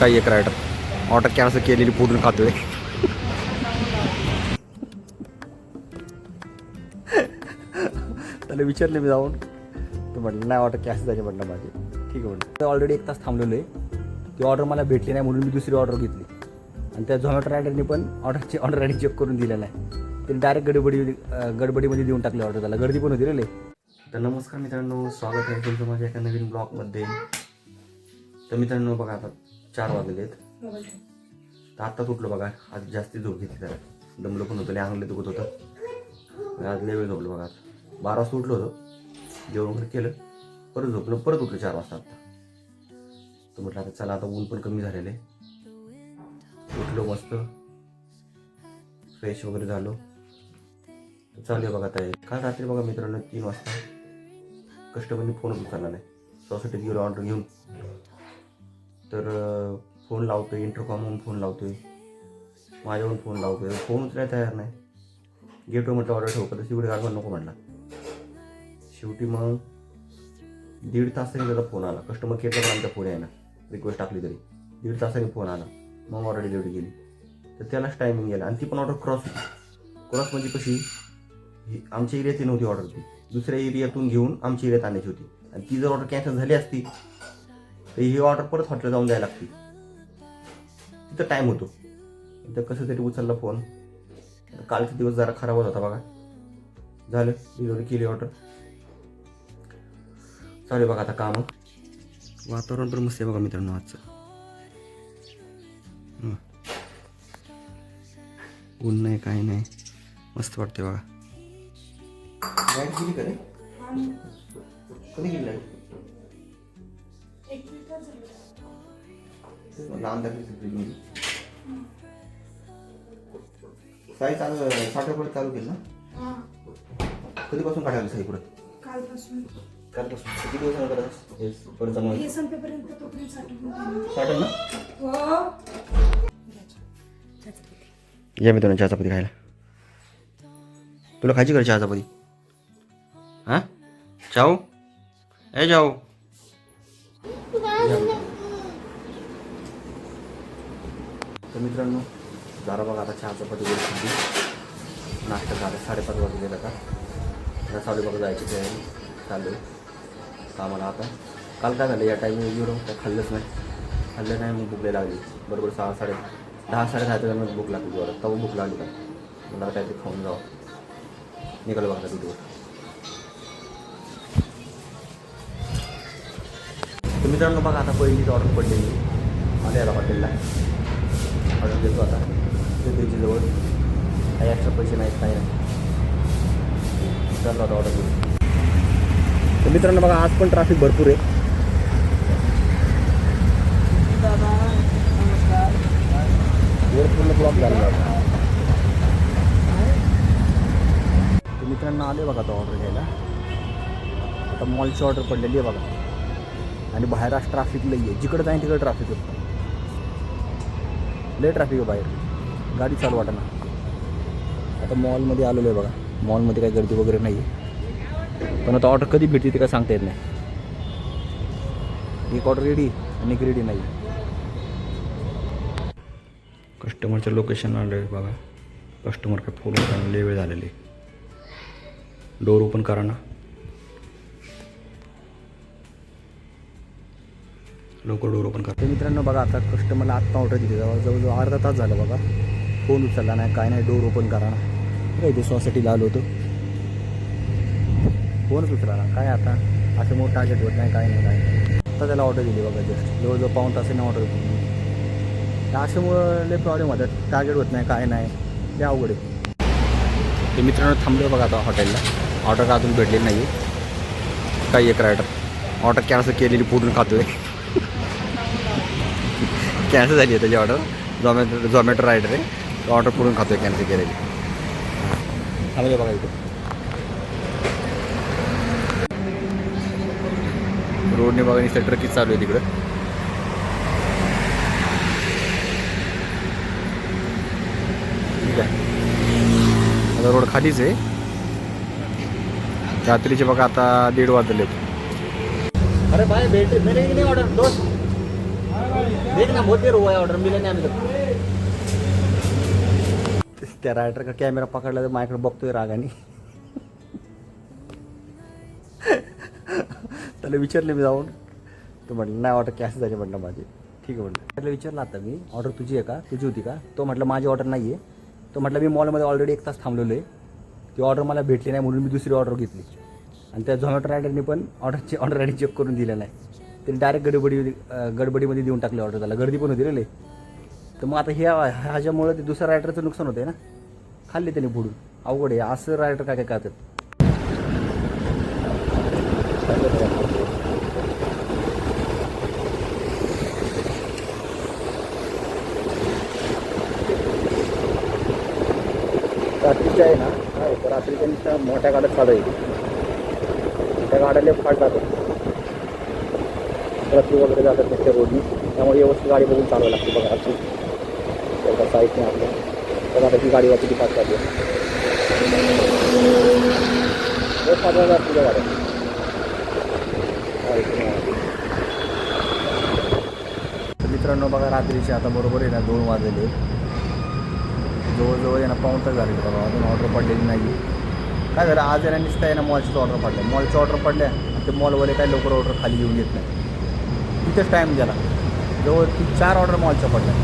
काही एक rider. Order cancel केलेली पूर्ण खातोय. त्याला विचारले मी जाऊन. तो म्हटलं नाही ऑर्डर कॅन्सल झाली म्हटलं माझी. ठीक आहे म्हटलं. ऑलरेडी एक तास थांबलेलो आहे. ती ऑर्डर मला भेटली नाही म्हणून मी दुसरी ऑर्डर घेतली. आणि त्या झोमॅटो रायडरने पण ऑर्डरची ऑर्डर आय चेक करून दिलेला आहे. त्यांनी डायरेक्ट गडबडी गडबडीमध्ये देऊन टाकली ऑर्डर त्याला. गर्दी पण होती रे तर नमस्कार मित्रांनो स्वागत आहे तुमचं माझ्या एका नवीन ब्लॉगमध्ये तर मित्रांनो बघा आता चार वाजले तर आत्ताच उठलो बघा. आज जास्ती झोप घेतली जरा. दमलो पण होतं अंगले दुखत होतं. आज लय वेळ झोपलो बघा. आज बारा वाजता उठलो होतो. जेवण वगैरे केलं. परत झोपलो. परत उठलो चार वाजता आता तर म्हटलं आता चला आता ऊन पण कमी झालेलं आहे उठलो मस्त. फ्रेश वगैरे झालो. चालू आहे बघा ताई काल रात्री बघा मित्रांनो तीन वाजता कस्टमरनी फोनच उचलला नाही. सोसायटीत गेलो ऑर्डर घेऊन. तर अं, फोन लावतोय इंटरकॉमहून फोन लावतो आहे माझ्यावरून फोन लावतो आहे फोन उचलायला तयार नाही. गेटवर म्हटलं ऑर्डर ठेवू. तर शिवडी गाडवा नको म्हटला. शेवटी मग दीड तासाने त्याचा फोन आला. कस्टमर केअरला पण आमचा फोन आहे ना. रिक्वेस्ट टाकली तरी. दीड तासाने फोन आला. मग ऑर्डर डिलिव्हरी गेली तर त्यालाच टायमिंग गेला. आणि ती पण ऑर्डर क्रॉस क्रॉस म्हणजे कशी? ही आमच्या एरियात नव्हती ऑर्डर ती. दुसऱ्या एरियातून घेऊन आमच्या एरियात आणायची होती. आणि ती जर ऑर्डर कॅन्सल झाली असती तर ही ऑर्डर परत हॉटेलला जाऊन द्यायला लागते. तिथं टाईम होतो. तर कसं तरी उचलला फोन कालचा दिवस जरा खराब होत होता बघा. झालं डिलिव्हरी केली ऑर्डर चालेल बघा आता काम. वातावरण तर मस्त आहे बघा मित्रांनो आजचं. ऊन नाही काही नाही. मस्त वाटते बघा. लाइट गेली का रे? कधी गेली लाइट लांब दाखवली साई चालू साठे परत चालू केलं ना? कधीपासून काढायला साई परत कालपासून. कालपासून. किती दिवसानं करत हे परत चालू हे संपेपर्यंत तोपर्यंत साठवून साठेल ना? हो. या मित्रांनो चहा चपाती खायला. तुला खायची का चहा चपाती हां? चाऊ ए जाऊ तर मित्रांनो जरा बघा आता चहाचा चपाती वगैरे नाश्ता झाला साडेपाच वाजले का आता. चालू बघा जायची तयारी चालू का कामाला आता. काल काय झालं या टायमिंग येऊन काय खाल्लंच नाही. खाल्लं नाही मग भूक लागली. बरोबर सहा साडे दहा साडे दहा त्याच्यामध्ये भूक लागली बरं तेव्हा भूक लागली का? मला काहीतरी खाऊन जावं. निघालं बघा ड्युटीवर तर मित्रांनो बघा आता पहिलीच ऑर्डर पडलेली. मला याला हॉटेलला ऑर्डर देतो आता. ते त्याची जवळ. काही एक्स्ट्रा पैसे नाहीत काही नाही चाललो आता ऑर्डर देऊ तर मित्रांनो बघा आज पण ट्रॅफिक भरपूर आहे. पूर्ण ब्लॉक झाला मित्रांनो आले बघा तो ऑर्डर घ्यायला. आता मॉलची ऑर्डर पडलेली आहे बघा. आणि बाहेर आज ट्रॅफिक लई आहे. जिकडं जाईन तिकडं ट्रॅफिक होतं. लय ट्रॅफिक आहे बाहेर. गाडी चालू वाटेना आता मॉलमध्ये आलेलो आहे बघा. मॉलमध्ये काही गर्दी वगैरे नाही आहे पण आता ऑर्डर कधी भेटते ते काय सांगता येत नाही. एक ऑर्डर रेडी आणि एक रेडी नाही कस्टमरच्या लोकेशन आलं आहे बघा. कस्टमर काय फोन करायला लय वेळ झालेली. डोर ओपन करा ना. लवकर डोर ओपन करा. मित्रांनो बघा आता कस्टमरला आत्ता ऑर्डर दिली. जवळ जवळजवळ अर्धा तास झाला बघा. फोन उचलला नाही काय नाही डोर ओपन करा ना. ते सोसायटीला आलो होतो. फोनच उचला ना काय आता? असं मोठं टार्गेट होत नाही काय नाही काय आता त्याला ऑर्डर दिली बघा जस्ट जवळजवळ पाऊन तासाने ऑर्डर दिली अशामुळं लय प्रॉब्लेम होतात. टार्गेट होत नाही काय नाही. लय अवघड आहे. ते मित्रांनो थांबलो बघा आता हॉटेलला ऑर्डर अजून भेटलेली नाही काही एक रायडर ऑर्डर कॅन्सल केलेली पूर्ण खातोय. कॅन्सल झाली आहे त्याची ऑर्डर. झोमॅटो झोमॅटो रायडर आहे. ऑर्डर करून खातो आहे कॅन्सल केलेली थांबले बघा इथे. रोडने बघा नुसतं ट्रकीच चालू आहे तिकडं. ठीक आहे. आता रोड खालीच आहे. रात्रीचे बघा आता दीड वाजले. अरे भाई भेट मेरे ऑर्डर दोस्त. देख ना बहुत देर हुआ है ऑर्डर मिला नहीं अभी तक त्या रायडर का कॅमेरा पकडला तर माझ्याकडे बघतोय रागाने. त्याला विचारले मी जाऊन. तो म्हटलं नाही ऑर्डर कॅन्सल झाली म्हटलं माझी. ठीक आहे म्हटलं. त्याला विचारलं आता मी ऑर्डर तुझी आहे का? तुझी होती का? तो म्हटलं माझी ऑर्डर नाही आहे तो म्हटलं मी मॉलमध्ये ऑलरेडी एक तास थांबलेलो आहे. ती ऑर्डर मला भेटली नाही म्हणून मी दुसरी ऑर्डर घेतली. आणि त्या झोमॅटो रायडरने पण ऑर्डरची ऑर्डर आधी चेक करून दिलेला नाही त्यांनी डायरेक्ट गडबडी गडबडीमध्ये देऊन टाकली ऑर्डर त्याला. गर्दी पण होती रे तर मग आता ह्या ह्याच्यामुळं ते दुसऱ्या रायडरचं नुकसान होतं ना? खाल्ली त्याने बुडून. अवघड आहे. असं रायडर काय काय करतात? रात्रीच्या आहे ना? रात्रीच्या मोठ्या गाड्या चालू आहे त्या गाड्याला फाट जातात रात्री वगैरे जातात त्याच्या रोडनी. त्यामुळे व्यवस्थित गाडी बघून चालवायला लागते बघा अशी त्याचा साईट नाही आपल्या तर आता ही गाडी वाचली ती चालू आहे पाच हजार गाड्या तर मित्रांनो बघा रात्रीचे आता बरोबर आहे ना दोन वाजले. जवळजवळ आहे पाऊन तर झाले बघा अजून ऑर्डर पडलेली नाही. काय झालं आज आहे निसता नुसतं ना मॉलचीच ऑर्डर पडल्या. मॉलची ऑर्डर पडल्या ते मॉलवाले काय लवकर ऑर्डर खाली येऊन येत नाही. तिथेच टाईम गेला. जवळ ती चार ऑर्डर मॉलच्या पडल्या.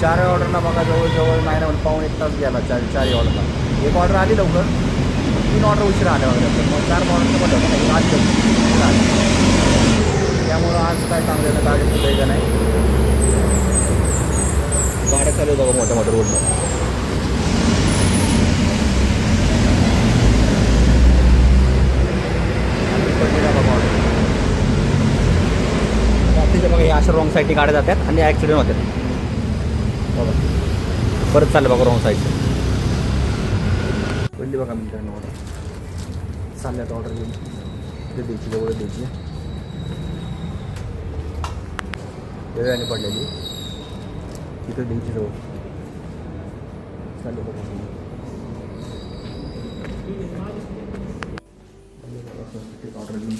चार ऑर्डरला बघा जवळजवळ नाही ना पाऊण एक तास गेला चार चारही ऑर्डरला एक ऑर्डर आली लवकर. तीन ऑर्डर उशिरा आल्या वगैरे. मग चार ऑर्डरचं पडलं पण आज त्यामुळं आज काय चांगलं गाडी सुद्धा नाही? गाड्या चालू बघा मोठ्या मोठ्या रोडला रात्रीच्या बघा हे अशा रॉंग साईडने गाड्या जातात आणि ॲक्सिडेंट होतात. बघा परत चाललं बघा रॉंग साईडचं पहिली बघा मित्रांनो ऑर्डर चालल्यात ऑर्डर घेऊन. ते द्यायची जवळ द्यायची वेळाने पडलेली. तिथं द्यायची जवळ. चालले बघा ऑर्डर घेऊन.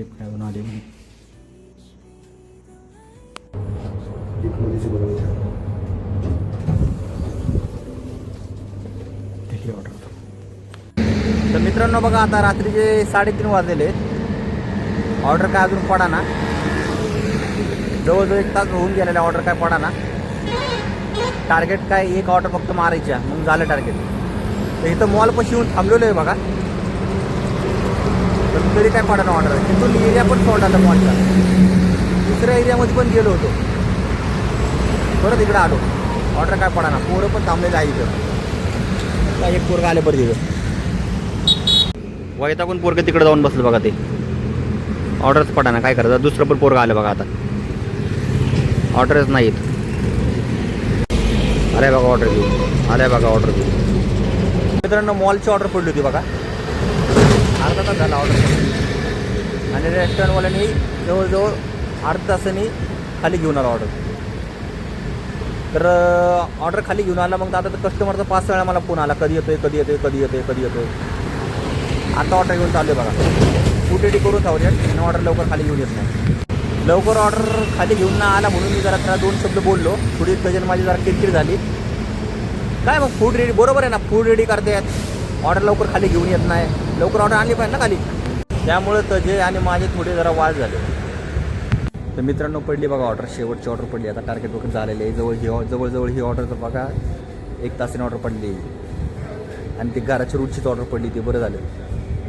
खाली काय ऑर्डर तर मित्रांनो बघा आता रात्रीचे साडेतीन वाजलेले आहेत ऑर्डर काय अजून पडा ना जवळजवळ एक तास होऊन गेलेला ऑर्डर काय पडा ना टार्गेट काय एक ऑर्डर फक्त मारायच्या मग झालं टार्गेट तर इथं मॉलपाशी येऊन थांबलेलो आहे बघा. पण तरी काय पडा ना ऑर्डर तिथून एरिया पण सोडला आता मॉलचा दुसऱ्या एरियामध्ये पण गेलो होतो. परत इकडं आलो. ऑर्डर काय पडा ना पोरं पण थांबलेलं आहे इथं. काय एक पोरगा आले बरं तिथं वैतागून पोरगं तिकडे जाऊन बसलं बघा ते. ऑर्डरच पडा ना काय करायचं? दुसरं पण पोरगं आलं बघा आता. ऑर्डरच नाहीत. आले बघा ऑर्डर घेऊ आले बघा ऑर्डर घेऊ मित्रांनो मॉलची ऑर्डर पडली होती बघा. अर्धा तास झाला ऑर्डर आणि रेस्टॉरंटवाल्यांनी जवळजवळ अर्धा तासाने खाली घेऊन आला ऑर्डर तर ऑर्डर खाली घेऊन आला मग आता तर कस्टमरचा पाच वेळा मला फोन आला. कधी येतोय कधी येतोय कधी येतोय कधी येतोय. आता ऑर्डर घेऊन चालू आहे बघा. फूड रेडी करून ठेवले आणि ऑर्डर लवकर खाली घेऊन येत नाही. लवकर ऑर्डर खाली घेऊन ना आला म्हणून मी जरा त्याला दोन शब्द बोललो. थोडी कजन माझी जरा किरकिर झाली. काय मग फूड रेडी बरोबर आहे ना फूड रेडी करतात ऑर्डर लवकर खाली घेऊन येत नाही. लवकर ऑर्डर आणली पाहिजे ना खाली. त्यामुळे तजे आणि माझे थोडे जरा वाद झाले. तर मित्रांनो पडली बघा ऑर्डर शेवटची ऑर्डर पडली. आता टार्गेट वगैरे झालेले आहे. जवळ ही जवळजवळ ही ऑर्डर तर बघा एक तासाने ऑर्डर पडली. आणि ती घराच्या रूटचीच ऑर्डर पडली. ती बरं झालं.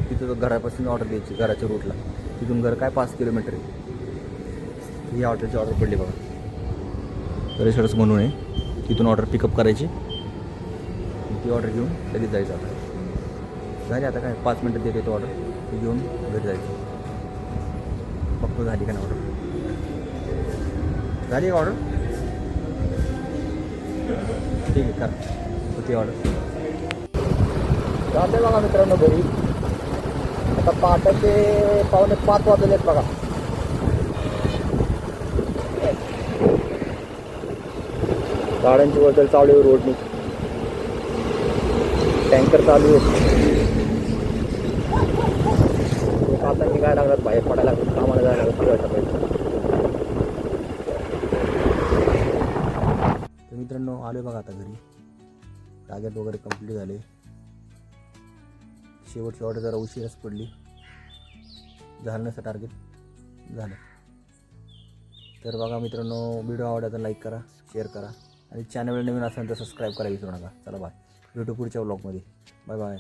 तिथं घरापासून ऑर्डर द्यायची घराच्या रूटला तिथून घर काय पाच किलोमीटर आहे. ही ऑर्डरची ऑर्डर पडली बघा. रेशर्स म्हणून आहे. तिथून ऑर्डर पिकअप करायची. ती ऑर्डर घेऊन लगेच जायचं आता. झाली आता काय पाच मिनटं देते तो ऑर्डर ती घेऊन घरी जायचं. बघतो झाली का नाही ऑर्डर झाली का ऑर्डर ठीक आहे कर. होती ऑर्डर जाते बघा मित्रांनो घरी. आता पहाटेचे पावणे पाच वाजले आहेत बघा. गाड्यांची वगैरे चालू आहे रोडनी. टँकर चालू आहे. निघायला लागलात बाहेर पडायला लागत कामाला जायला लागलं फिरायला पाहिजे तर मित्रांनो आलो बघा आता घरी. टार्गेट वगैरे कंप्लीट झाले. शेवटची ऑर्डर जरा उशीरच पडली. झालं नसतं टार्गेट झालं. तर बघा मित्रांनो व्हिडिओ आवडला तर लाईक करा शेअर करा. आणि चॅनल नवीन असेल तर सबस्क्राईब करा विसरू नका. चला बाय भेटू पुढच्या ब्लॉगमध्ये बाय बाय